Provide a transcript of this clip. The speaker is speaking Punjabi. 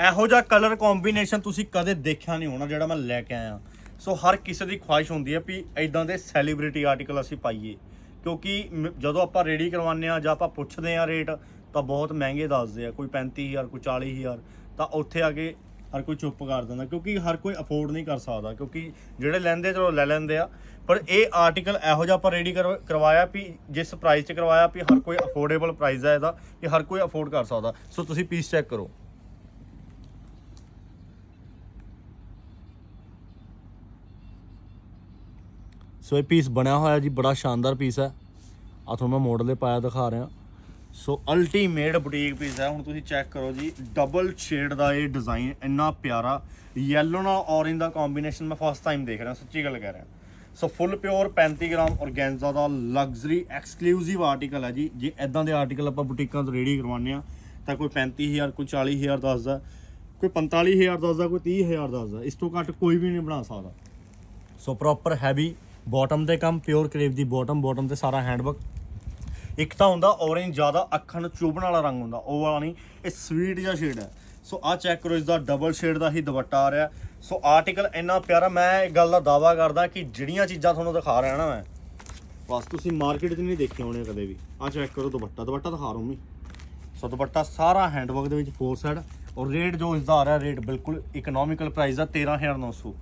ਇਹੋ ਜਿਹਾ ਕਲਰ ਕੰਬੀਨੇਸ਼ਨ ਤੁਸੀਂ ਕਦੇ ਦੇਖਿਆ ਨਹੀਂ ਹੋਣਾ ਜਿਹੜਾ ਮੈਂ ਲੈ ਕੇ ਆਇਆ। ਸੋ ਹਰ ਕਿਸੇ ਦੀ ਖੁਆਇਸ਼ ਹੁੰਦੀ ਹੈ ਵੀ ਇਦਾਂ ਦੇ ਸੈਲੀਬ੍ਰਿਟੀ ਆਰਟੀਕਲ ਅਸੀਂ ਪਾਈਏ। ਕਿਉਂਕਿ ਮ- ਜਦੋਂ ਆਪਾਂ ਰੈਡੀ ਕਰਵਾਉਂਦੇ ਆ ਜਾਂ ਆਪਾਂ ਪੁੱਛਦੇ ਆ ਰੇਟ ਤਾਂ ਬਹੁਤ ਮਹਿੰਗੇ ਦੱਸਦੇ ਆ। ਕੋਈ 35000 ਕੋਈ 40000 ਤਾਂ ਉੱਥੇ ਆ ਕੇ ਹਰ ਕੋਈ ਚੁੱਪ ਕਰ ਦਿੰਦਾ। ਕਿਉਂਕਿ ਹਰ ਕੋਈ ਅਫੋਰਡ ਨਹੀਂ ਕਰ ਸਕਦਾ। ਕਿਉਂਕਿ ਜਿਹੜੇ ਲੈਂਦੇ ਚਲੋ ਲੈ ਲੈਂਦੇ ਆ, ਪਰ ਇਹ ਆਰਟੀਕਲ ਇਹੋ ਜਿਹਾ ਆਪਾਂ ਰੈਡੀ ਕਰਵਾਇਆ ਵੀ ਜਿਸ ਪ੍ਰਾਈਸ 'ਚ ਕਰਵਾਇਆ ਵੀ ਹਰ ਕੋਈ ਅਫੋਰਡੇਬਲ ਪ੍ਰਾਈਸ ਹੈ ਇਹਦਾ ਕਿ ਹਰ ਕੋਈ ਅਫੋਰਡ ਕਰ ਸਕਦਾ। ਸੋ ਤੁਸੀਂ ਪੀਸ ਚੈੱਕ ਕਰੋ। ਸੋ ਇਹ ਪੀਸ ਬਣਿਆ ਹੋਇਆ ਜੀ, ਬੜਾ ਸ਼ਾਨਦਾਰ ਪੀਸ ਹੈ। ਆ ਤੁਹਾਨੂੰ ਮੈਂ ਮਾਡਲ ਦੇ ਪਾਇਆ ਦਿਖਾ ਰਿਹਾ। ਸੋ ਅਲਟੀਮੇਟ ਬੁਟੀਕ ਪੀਸ ਹੈ। ਹੁਣ ਤੁਸੀਂ ਚੈੱਕ ਕਰੋ ਜੀ ਡਬਲ ਸ਼ੇਡ ਦਾ ਇਹ ਡਿਜ਼ਾਈਨ ਇੰਨਾ ਪਿਆਰਾ। ਯੈਲੋ ਨਾਲ ਔਰੇਂਜ ਦਾ ਕੰਬੀਨੇਸ਼ਨ ਮੈਂ ਫਸਟ ਟਾਈਮ ਦੇਖ ਰਿਹਾ, ਸੱਚੀ ਗੱਲ ਕਹਿ ਰਿਹਾ। So full pure 35 gram organza ਦਾ ਲਗਜ਼ਰੀ ਐਕਸਕਲੂਸਿਵ ਆਰਟੀਕਲ ਹੈ ਜੀ। ਜੇ ਇਦਾਂ ਦੇ ਆਰਟੀਕਲ ਆਪਾਂ ਬੁਟੀਕਾਂ ਤੋਂ ਰੇਡੀ ਕਰਵਾਉਂਦੇ ਆ ਤਾਂ ਕੋਈ 35000 ਕੋਈ 40000 ਦੱਸਦਾ ਕੋਈ 45000 ਦੱਸਦਾ ਕੋਈ 30000 ਦੱਸਦਾ ਇਸ ਤੋਂ ਘੱਟ ਕੋਈ ਵੀ ਨਹੀਂ ਬਣਾ ਸਕਦਾ। ਸੋ ਪ੍ਰੋਪਰ ਹੈਵੀ ਬਾਟਮ ਤੇ ਕੰਮ ਪਿਓਰ ਕਰੇਵ ਦੀ ਬਾਟਮ ਬਾਟਮ ਤੇ ਸਾਰਾ ਹੈਂਡਵਰਕ ਇੱਕ ਤਾਂ ਹੁੰਦਾ ਔਰੇਂਜ ਜ਼ਿਆਦਾ ਅੱਖਾਂ ਨੂੰ ਚੁਭਣ ਵਾਲਾ ਰੰਗ ਹੁੰਦਾ, ਉਹ ਵਾਲਾ ਨਹੀਂ, ਇਹ ਸਵੀਟ ਜਿਹਾ ਸ਼ੇਡ ਹੈ। ਸੋ ਆ ਚੈੱਕ ਕਰੋ ਇਸ ਦਾ ਡਬਲ ਸ਼ੇਡ ਦਾ ਹੀ ਦੁਪੱਟਾ ਆ ਰਿਹਾ। ਸੋ ਆਰਟੀਕਲ ਇੰਨਾ ਪਿਆਰਾ, ਮੈਂ ਇਹ ਗੱਲ ਦਾ ਦਾਵਾ ਕਰਦਾ ਕਿ ਜਿਹੜੀਆਂ ਚੀਜ਼ਾਂ ਤੁਹਾਨੂੰ ਦਿਖਾ ਰਿਹਾ ਨਾ ਮੈਂ, ਬਸ ਤੁਸੀਂ ਮਾਰਕੀਟ 'ਚ ਨਹੀਂ ਦੇਖੇ ਹੋਣੇ ਕਦੇ ਵੀ। ਆ ਚੈੱਕ ਕਰੋ ਦੁਪੱਟਾ ਦੁਪੱਟਾ ਦਿਖਾ ਰਹਾ ਮੈਂ। ਸੋ ਦੁਪੱਟਾ ਸਾਰਾ ਹੈਂਡਵਰਕ ਦੇ ਵਿੱਚ ਫੋਰ ਸਾਈਡ ਔਰ ਰੇਟ ਜੋ ਇਸ ਦਾ ਆ ਰਿਹਾ ਰੇਟ ਬਿਲਕੁਲ ਇਕਨੋਮਿਕਲ ਪ੍ਰਾਈਸ ਦਾ 13900